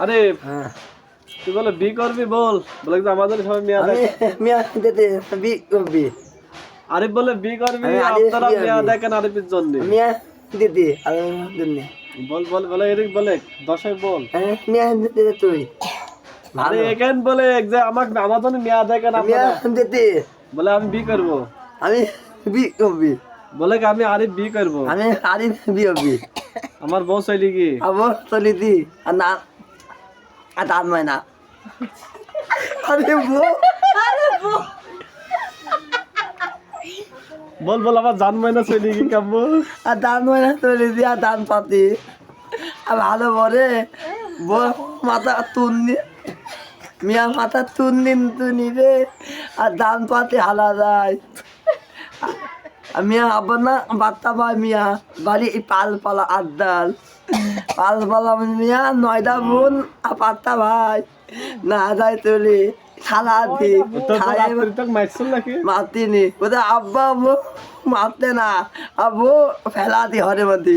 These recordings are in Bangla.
আরে হ্যাঁ। তুই বলে বি করবি বল। বলে যে আমাদের সবাই মেয়া মিয়া দিতে বি করবি। আরিফ বলে বি করবি আপনারা মেয়া করবি। দেখেন আরিফের জন্য মিয়া দিতে আমি জন্য বল বল বলে এরিক বলে দশই বল। হ্যাঁ মিয়া দিতে তুই। আরে এখান বলে যে আমাক আমার জন্য মেয়া দেখেন মিয়া দিতে বলে আমি বি করব। আমি বি করবি। বলে আমি আরিফ বি করব? আমি আরি বি বি আমার বউ চলি কি? আবার চলি দি। আর না আর দাম হয় না আরে বউ বল বল আমার জানমাই না চলি কি কাব্য আর দাম হয় না চলি দি আর দাম পাতি। আর ভালো বলে। বউ মাথা তুন্নি মিয়া মাথা তুন্দিন তুনি রে। আর দাম পাতি হালা যায়। আর মিয়া আবার না বার্তা পায় মিয়া। বাড়ি পাল পালা পাল পালা মিয়া নয়টা বোন পাত্তা ভাই। না যায় তুলি খালা দি মাতিনি। ওদের আব্বা আব্বু মারতে না। আব্বু ফেলাতি হরে মধ্যে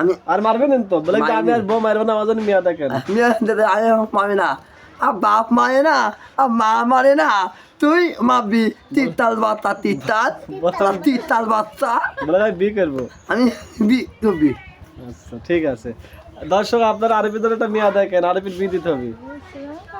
আমি আর মারবেন তো? বলে আমি আর বউ মারবো না আমার মেয়া দেখেন। মিয়া আরে মামি না। আর বাপ মারে না আর মা মারে না তুই মাবি তিতাল বাচ্চা তিতাল তিতাল বাচ্চা। বি করব। আমি বি করবি আচ্ছা ঠিক আছে। দর্শক আপনারা আরবিদের একটা মেয়া দেখেন আরবির বি দিতে হবে।